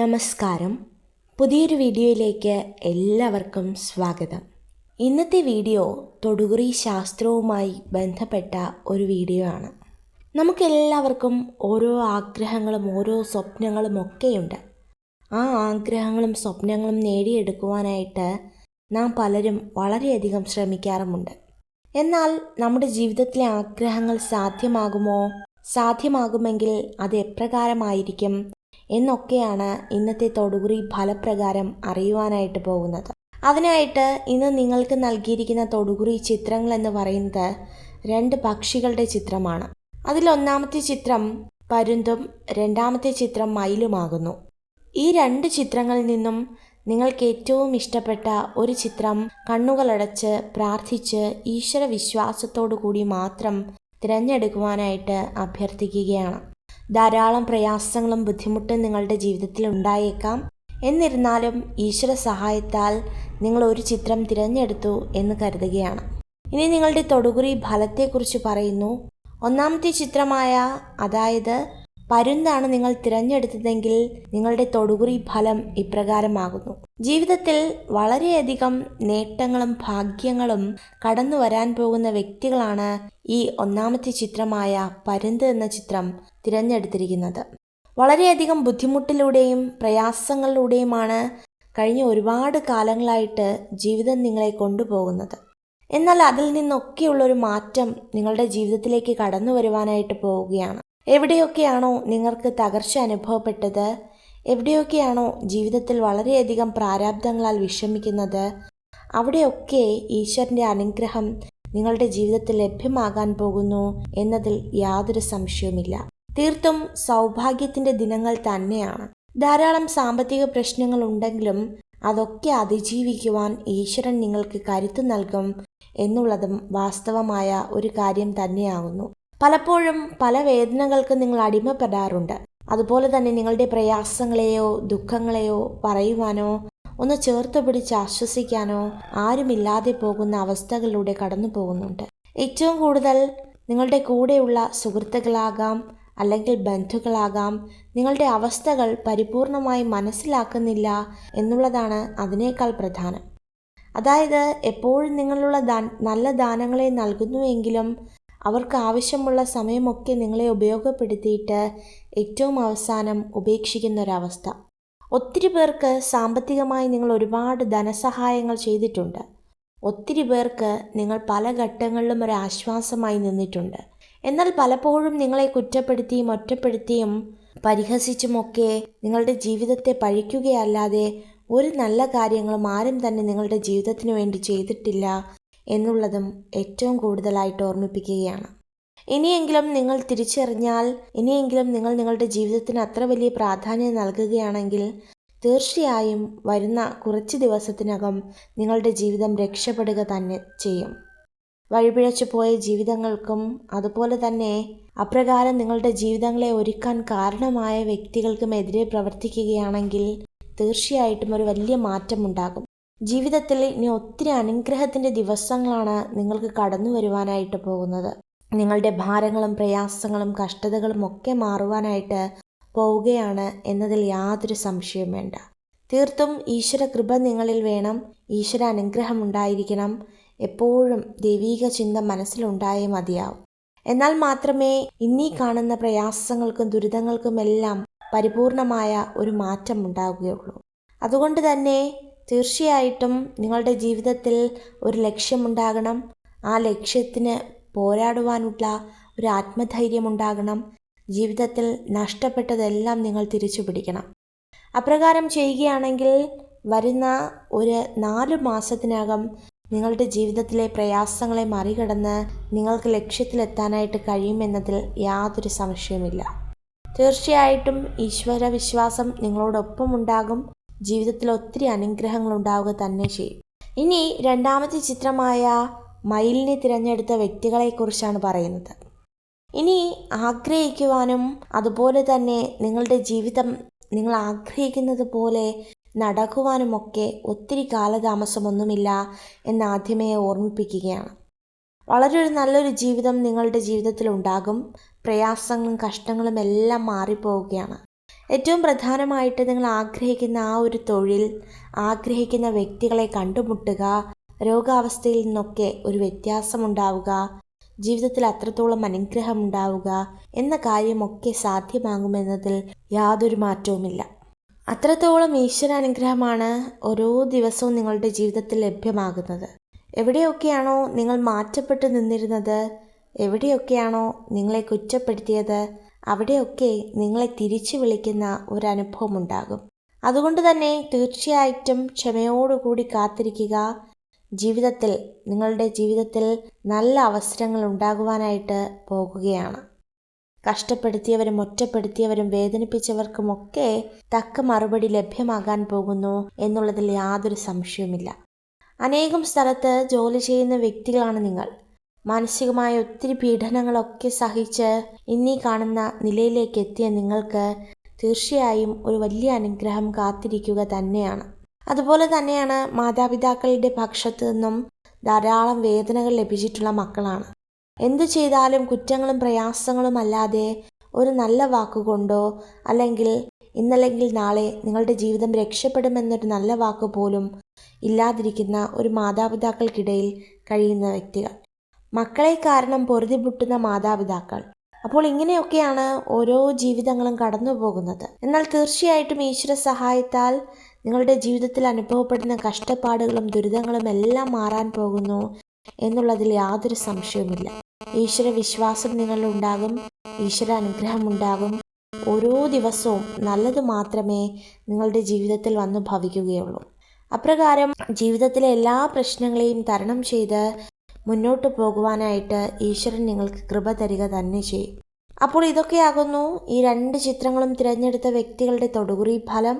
നമസ്കാരം. പുതിയൊരു വീഡിയോയിലേക്ക് എല്ലാവർക്കും സ്വാഗതം. ഇന്നത്തെ വീഡിയോ തൊടുകുറി ശാസ്ത്രവുമായി ബന്ധപ്പെട്ട ഒരു വീഡിയോ ആണ്. നമുക്കെല്ലാവർക്കും ഓരോ ആഗ്രഹങ്ങളും ഓരോ സ്വപ്നങ്ങളും ഒക്കെയുണ്ട്. ആ ആഗ്രഹങ്ങളും സ്വപ്നങ്ങളും നേടിയെടുക്കുവാനായിട്ട് നാം പലരും വളരെയധികം ശ്രമിക്കാറുമുണ്ട്. എന്നാൽ നമ്മുടെ ജീവിതത്തിലെ ആഗ്രഹങ്ങൾ സാധ്യമാകുമോ? സാധ്യമാകുമെങ്കിൽ അത് എപ്രകാരമായിരിക്കും? എന്നൊക്കെയാണ് ഇന്നത്തെ തൊടുകുറി ഫലപ്രകാരം അറിയുവാനായിട്ട് പോകുന്നത്. അതിനായിട്ട് ഇന്ന് നിങ്ങൾക്ക് നൽകിയിരിക്കുന്ന തൊടുകുറി ചിത്രങ്ങൾ എന്ന് പറയുന്നത് രണ്ട് പക്ഷികളുടെ ചിത്രമാണ്. അതിലൊന്നാമത്തെ ചിത്രം പരുന്തും രണ്ടാമത്തെ ചിത്രം മയിലുമാകുന്നു. ഈ രണ്ട് ചിത്രങ്ങളിൽ നിന്നും നിങ്ങൾക്ക് ഏറ്റവും ഇഷ്ടപ്പെട്ട ഒരു ചിത്രം കണ്ണുകളടച്ച് പ്രാർത്ഥിച്ച് ഈശ്വര വിശ്വാസത്തോടു കൂടി മാത്രം തിരഞ്ഞെടുക്കുവാനായിട്ട് അഭ്യർത്ഥിക്കുകയാണ്. ധാരാളം പ്രയാസങ്ങളും ബുദ്ധിമുട്ടും നിങ്ങളുടെ ജീവിതത്തിൽ ഉണ്ടായേക്കാം. എന്നിരുന്നാലും ഈശ്വര സഹായത്താൽ നിങ്ങൾ ഒരു ചിത്രം തിരഞ്ഞെടുത്തു എന്ന് കരുതുകയാണ്. ഇനി നിങ്ങളുടെ തൊടുകുറി ഫലത്തെക്കുറിച്ച് പറയുന്നു. ഒന്നാമത്തെ ചിത്രമായ അതായത് പരുന്താണ് നിങ്ങൾ തിരഞ്ഞെടുത്തതെങ്കിൽ നിങ്ങളുടെ തൊടുകുറി ഫലം ഇപ്രകാരമാകുന്നു. ജീവിതത്തിൽ വളരെയധികം നേട്ടങ്ങളും ഭാഗ്യങ്ങളും കടന്നു വരാൻ പോകുന്ന വ്യക്തികളാണ് ഈ ഒന്നാമത്തെ ചിത്രമായ പരുന്ത് എന്ന ചിത്രം തിരഞ്ഞെടുത്തിരിക്കുന്നത്. വളരെയധികം ബുദ്ധിമുട്ടിലൂടെയും പ്രയാസങ്ങളിലൂടെയുമാണ് കഴിഞ്ഞ ഒരുപാട് കാലങ്ങളായിട്ട് ജീവിതം നിങ്ങളെ കൊണ്ടുപോകുന്നത്. എന്നാൽ അതിൽ നിന്നൊക്കെയുള്ളൊരു മാറ്റം നിങ്ങളുടെ ജീവിതത്തിലേക്ക് കടന്നു വരുവാനായിട്ട് പോവുകയാണ്. എവിടെയൊക്കെയാണോ നിങ്ങൾക്ക് തകർച്ച അനുഭവപ്പെട്ടത്? എവിടെയൊക്കെയാണോ ജീവിതത്തിൽ വളരെയധികം പ്രാരാബ്ദങ്ങളാൽ വിഷമിക്കുന്നത്? അവിടെയൊക്കെ ഈശ്വരന്റെ അനുഗ്രഹം നിങ്ങളുടെ ജീവിതത്തിൽ ലഭ്യമാകാൻ പോകുന്നു എന്നതിൽ യാതൊരു സംശയവുമില്ല. തീർത്തും സൗഭാഗ്യത്തിന്റെ ദിനങ്ങൾ തന്നെയാണ്. ധാരാളം സാമ്പത്തിക പ്രശ്നങ്ങൾ ഉണ്ടെങ്കിലും അതൊക്കെ അതിജീവിക്കുവാൻ ഈശ്വരൻ നിങ്ങൾക്ക് കരുത്ത് നൽകും എന്നുള്ളതും വാസ്തവമായ ഒരു കാര്യം തന്നെയാകുന്നു. പലപ്പോഴും പല വേദനകൾക്ക് നിങ്ങൾ അടിമപ്പെടാറുണ്ട്. അതുപോലെ തന്നെ നിങ്ങളുടെ പ്രയാസങ്ങളെയോ ദുഃഖങ്ങളെയോ പറയുവാനോ ഒന്ന് ചേർത്ത് പിടിച്ച് ആശ്വസിക്കാനോ ആരുമില്ലാതെ പോകുന്ന അവസ്ഥകളിലൂടെ കടന്നു പോകുന്നുണ്ട്. ഏറ്റവും കൂടുതൽ നിങ്ങളുടെ കൂടെയുള്ള സുഹൃത്തുക്കളാകാം അല്ലെങ്കിൽ ബന്ധുക്കളാകാം നിങ്ങളുടെ അവസ്ഥകൾ പരിപൂർണമായി മനസ്സിലാക്കുന്നില്ല എന്നുള്ളതാണ് അതിനേക്കാൾ പ്രധാനം. അതായത് എപ്പോഴും നിങ്ങളുള്ള ദാ നല്ല ദാനങ്ങളെ നൽകുന്നുവെങ്കിലും അവർക്ക് ആവശ്യമുള്ള സമയമൊക്കെ നിങ്ങളെ ഉപയോഗപ്പെടുത്തിയിട്ട് ഏറ്റവും അവസാനം ഉപേക്ഷിക്കുന്ന ഒരവസ്ഥ ഒത്തിരി പേർക്ക് സാമ്പത്തികമായി നിങ്ങൾ ഒരുപാട് ധനസഹായങ്ങൾ ചെയ്തിട്ടുണ്ട്. ഒത്തിരി പേർക്ക് നിങ്ങൾ പല ഘട്ടങ്ങളിലും ഒരു ആശ്വാസമായി നിന്നിട്ടുണ്ട്. എന്നാൽ പലപ്പോഴും നിങ്ങളെ കുറ്റപ്പെടുത്തിയും ഒറ്റപ്പെടുത്തിയും പരിഹസിച്ചുമൊക്കെ നിങ്ങളുടെ ജീവിതത്തെ പഴിക്കുകയല്ലാതെ ഒരു നല്ല കാര്യങ്ങളും ആരും തന്നെ നിങ്ങളുടെ ജീവിതത്തിന് വേണ്ടി ചെയ്തിട്ടില്ല എന്നുള്ളതും ഏറ്റവും കൂടുതലായിട്ട് ഓർമ്മിപ്പിക്കുകയാണ്. ഇനിയെങ്കിലും നിങ്ങൾ തിരിച്ചറിഞ്ഞാൽ ഇനിയെങ്കിലും നിങ്ങൾ നിങ്ങളുടെ ജീവിതത്തിന് അത്ര വലിയ പ്രാധാന്യം നൽകുകയാണെങ്കിൽ തീർച്ചയായും വരുന്ന കുറച്ച് ദിവസത്തിനകം നിങ്ങളുടെ ജീവിതം രക്ഷപ്പെടുക തന്നെ ചെയ്യും. വഴിപിഴച്ചു പോയ ജീവിതങ്ങൾക്കും അതുപോലെ തന്നെ അപ്രകാരം നിങ്ങളുടെ ജീവിതങ്ങളെ ഒരുക്കാൻ കാരണമായ വ്യക്തികൾക്കും എതിരെ പ്രവർത്തിക്കുകയാണെങ്കിൽ തീർച്ചയായിട്ടും ഒരു വലിയ മാറ്റമുണ്ടാകും. ജീവിതത്തിൽ ഇനി ഒത്തിരി അനുഗ്രഹത്തിന്റെ ദിവസങ്ങളാണ് നിങ്ങൾക്ക് കടന്നു വരുവാനായിട്ട് പോകുന്നത്. നിങ്ങളുടെ ഭാരങ്ങളും പ്രയാസങ്ങളും കഷ്ടതകളും ഒക്കെ മാറുവാനായിട്ട് പോവുകയാണ് എന്നതിൽ യാതൊരു സംശയവും വേണ്ട. തീർത്തും ഈശ്വര കൃപ നിങ്ങളിൽ വേണം. ഈശ്വര അനുഗ്രഹം ഉണ്ടായിരിക്കണം. എപ്പോഴും ദൈവീക ചിന്ത മനസ്സിലുണ്ടായേ മതിയാവും. എന്നാൽ മാത്രമേ ഇന്നീ കാണുന്ന പ്രയാസങ്ങൾക്കും ദുരിതങ്ങൾക്കുമെല്ലാം പരിപൂർണമായ ഒരു മാറ്റം ഉണ്ടാവുകയുള്ളൂ. അതുകൊണ്ട് തന്നെ തീർച്ചയായിട്ടും നിങ്ങളുടെ ജീവിതത്തിൽ ഒരു ലക്ഷ്യമുണ്ടാകണം. ആ ലക്ഷ്യത്തിന് പോരാടുവാനുള്ള ഒരു ആത്മധൈര്യം ഉണ്ടാകണം ജീവിതത്തിൽ നഷ്ടപ്പെട്ടതെല്ലാം നിങ്ങൾ തിരിച്ചു പിടിക്കണം. അപ്രകാരം ചെയ്യുകയാണെങ്കിൽ വരുന്ന ഒരു നാല് മാസത്തിനകം നിങ്ങളുടെ ജീവിതത്തിലെ പ്രയാസങ്ങളെ മറികടന്ന് നിങ്ങൾക്ക് ലക്ഷ്യത്തിലെത്താനായിട്ട് കഴിയുമെന്നതിൽ യാതൊരു സംശയവുമില്ല. തീർച്ചയായിട്ടും ഈശ്വര വിശ്വാസം നിങ്ങളോടൊപ്പം ഉണ്ടാകും ജീവിതത്തിൽ ഒത്തിരി അനുഗ്രഹങ്ങൾ ഉണ്ടാവുക തന്നെ ചെയ്യും. ഇനി രണ്ടാമത്തെ ചിത്രമായ മയിലിനെ തിരഞ്ഞെടുത്ത വ്യക്തികളെക്കുറിച്ചാണ് പറയുന്നത്. ഇനി ആഗ്രഹിക്കുവാനും അതുപോലെ തന്നെ നിങ്ങളുടെ ജീവിതം നിങ്ങൾ ആഗ്രഹിക്കുന്നത് പോലെ നടക്കുവാനുമൊക്കെ ഒത്തിരി കാലതാമസമൊന്നുമില്ല എന്നാദ്യമേ ഓർമ്മിപ്പിക്കുകയാണ്. വളരെ ഒരു നല്ലൊരു ജീവിതം നിങ്ങളുടെ ജീവിതത്തിൽ ഉണ്ടാകും. പ്രയാസങ്ങളും കഷ്ടങ്ങളും എല്ലാം മാറിപ്പോവുകയാണ്. ഏറ്റവും പ്രധാനമായിട്ട് നിങ്ങൾ ആഗ്രഹിക്കുന്ന ആ ഒരു തൊഴിൽ ആഗ്രഹിക്കുന്ന വ്യക്തികളെ കണ്ടുമുട്ടുക രോഗാവസ്ഥയിൽ നിന്നൊക്കെ ഒരു വ്യത്യാസമുണ്ടാവുക ജീവിതത്തിൽ അത്രത്തോളം അനുഗ്രഹം ഉണ്ടാവുക എന്ന കാര്യമൊക്കെ സാധ്യമാകുമെന്നതിൽ യാതൊരു മാറ്റവുമില്ല. അത്രത്തോളം ഈശ്വരാനുഗ്രഹമാണ് ഓരോ ദിവസവും നിങ്ങളുടെ ജീവിതത്തിൽ ലഭ്യമാകുന്നത്. എവിടെയൊക്കെയാണോ നിങ്ങൾ മാറ്റപ്പെട്ടു നിന്നിരുന്നത്? എവിടെയൊക്കെയാണോ നിങ്ങളെ കുറ്റപ്പെടുത്തിയത്? അവിടെയൊക്കെ നിങ്ങളെ തിരിച്ചു വിളിക്കുന്ന ഒരനുഭവം ഉണ്ടാകും അതുകൊണ്ട് തന്നെ തീർച്ചയായിട്ടും ക്ഷമയോടുകൂടി കാത്തിരിക്കുക. ജീവിതത്തിൽ നിങ്ങളുടെ ജീവിതത്തിൽ നല്ല അവസരങ്ങൾ ഉണ്ടാകുവാനായിട്ട് പോകുകയാണ്. കഷ്ടപ്പെടുത്തിയവരും ഒറ്റപ്പെടുത്തിയവരും വേദനിപ്പിച്ചവർക്കുമൊക്കെ തക്ക മറുപടി ലഭ്യമാകാൻ പോകുന്നു എന്നുള്ളതിൽ യാതൊരു സംശയവുമില്ല. അനേകം സ്ഥലത്ത് ജോലി ചെയ്യുന്ന വ്യക്തികളാണ് നിങ്ങൾ. മാനസികമായ ഒത്തിരി പീഡനങ്ങളൊക്കെ സഹിച്ച് ഇന്നീ കാണുന്ന നിലയിലേക്ക് എത്തിയ നിങ്ങൾക്ക് തീർച്ചയായും ഒരു വലിയ അനുഗ്രഹം കാത്തിരിക്കുക തന്നെയാണ്. അതുപോലെ തന്നെയാണ് മാതാപിതാക്കളുടെ പക്ഷത്തു നിന്നും ധാരാളം വേദനകൾ ലഭിച്ചിട്ടുള്ള മക്കളാണ്. എന്തു ചെയ്താലും കുറ്റങ്ങളും പ്രയാസങ്ങളും അല്ലാതെ ഒരു നല്ല വാക്കുകൊണ്ടോ അല്ലെങ്കിൽ ഇന്നല്ലെങ്കിൽ നാളെ നിങ്ങളുടെ ജീവിതം രക്ഷപ്പെടുമെന്നൊരു നല്ല വാക്ക് പോലും ഇല്ലാതിരിക്കുന്ന ഒരു മാതാപിതാക്കൾക്കിടയിൽ കഴിയുന്ന വ്യക്തികൾ. മക്കളെ കാരണം പൊറുതിമുട്ടുന്ന മാതാപിതാക്കൾ. അപ്പോൾ ഇങ്ങനെയൊക്കെയാണ് ഓരോ ജീവിതങ്ങളും കടന്നു പോകുന്നത് എന്നാൽ തീർച്ചയായിട്ടും ഈശ്വര സഹായത്താൽ നിങ്ങളുടെ ജീവിതത്തിൽ അനുഭവപ്പെടുന്ന കഷ്ടപ്പാടുകളും ദുരിതങ്ങളും എല്ലാം മാറാൻ പോകുന്നു എന്നുള്ളതിൽ യാതൊരു സംശയവുമില്ല. ഈശ്വര വിശ്വാസം നിങ്ങളിലുണ്ടാകും ഈശ്വര അനുഗ്രഹം ഉണ്ടാകും. ഓരോ ദിവസവും നല്ലത് മാത്രമേ നിങ്ങളുടെ ജീവിതത്തിൽ വന്നു ഭവിക്കുകയുള്ളൂ. അപ്രകാരം ജീവിതത്തിലെ എല്ലാ പ്രശ്നങ്ങളെയും തരണം ചെയ്ത് മുന്നോട്ട് പോകുവാനായിട്ട് ഈശ്വരൻ നിങ്ങൾക്ക് കൃപ തരിക തന്നെ ചെയ്യും. അപ്പോൾ ഇതൊക്കെയാകുന്നു ഈ രണ്ട് ചിത്രങ്ങളും തിരഞ്ഞെടുത്ത വ്യക്തികളുടെ തൊടുകുറി ഫലം.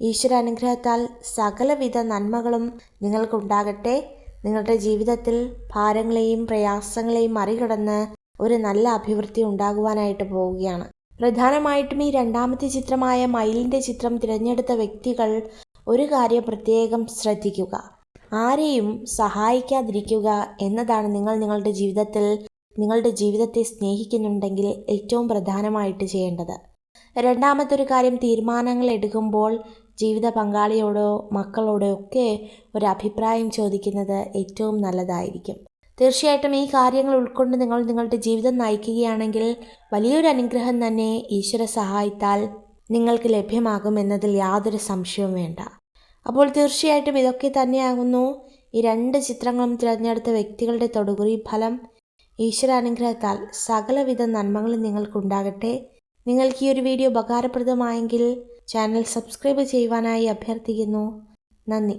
ഈശ്വര അനുഗ്രഹത്താൽ സകലവിധ നന്മകളും നിങ്ങൾക്കുണ്ടാകട്ടെ. നിങ്ങളുടെ ജീവിതത്തിൽ ഭാരങ്ങളെയും പ്രയാസങ്ങളെയും മറികടന്ന് ഒരു നല്ല അഭിവൃദ്ധി ഉണ്ടാകുവാനായിട്ട് പോവുകയാണ്. പ്രധാനമായിട്ടും ഈ രണ്ടാമത്തെ ചിത്രമായ മയിലിന്റെ ചിത്രം തിരഞ്ഞെടുത്ത വ്യക്തികൾ ഒരു കാര്യം പ്രത്യേകം ശ്രദ്ധിക്കുക. ആരെയും സഹായിക്കാതിരിക്കുക എന്നതാണ് നിങ്ങൾ നിങ്ങളുടെ ജീവിതത്തിൽ നിങ്ങളുടെ ജീവിതത്തെ സ്നേഹിക്കുന്നുണ്ടെങ്കിൽ ഏറ്റവും പ്രധാനമായിട്ട് ചെയ്യേണ്ടത്. രണ്ടാമത്തെ ഒരു കാര്യം തീരുമാനങ്ങൾ എടുക്കുമ്പോൾ ജീവിത പങ്കാളിയോടോ മക്കളോടോ ഒക്കെ ഒരു അഭിപ്രായം ചോദിക്കുന്നത് ഏറ്റവും നല്ലതായിരിക്കും. തീർച്ചയായിട്ടും ഈ കാര്യങ്ങൾ ഉൾക്കൊണ്ട് നിങ്ങൾ നിങ്ങളുടെ ജീവിതം നയിക്കുകയാണെങ്കിൽ വലിയൊരു അനുഗ്രഹം തന്നെ ഈശ്വര സഹായത്താൽ നിങ്ങൾക്ക് ലഭ്യമാകും എന്നതിൽ യാതൊരു സംശയവും വേണ്ട. അപ്പോൾ തീർച്ചയായിട്ടും ഇതൊക്കെ തന്നെയാകുന്നു. ഈ രണ്ട് ചിത്രങ്ങളും തിരഞ്ഞെടുത്ത വ്യക്തികളുടെ തൊടുകുറി ഫലം ഈശ്വര അനുഗ്രഹത്താൽ സകലവിധ നന്മകളും നിങ്ങൾക്കുണ്ടാകട്ടെ. നിങ്ങൾക്ക് ഈ ഒരു വീഡിയോ ഉപകാരപ്രദമായെങ്കിൽ ചാനൽ സബ്സ്ക്രൈബ് ചെയ്യുവാനായി അഭ്യർത്ഥിക്കുന്നു. നന്ദി.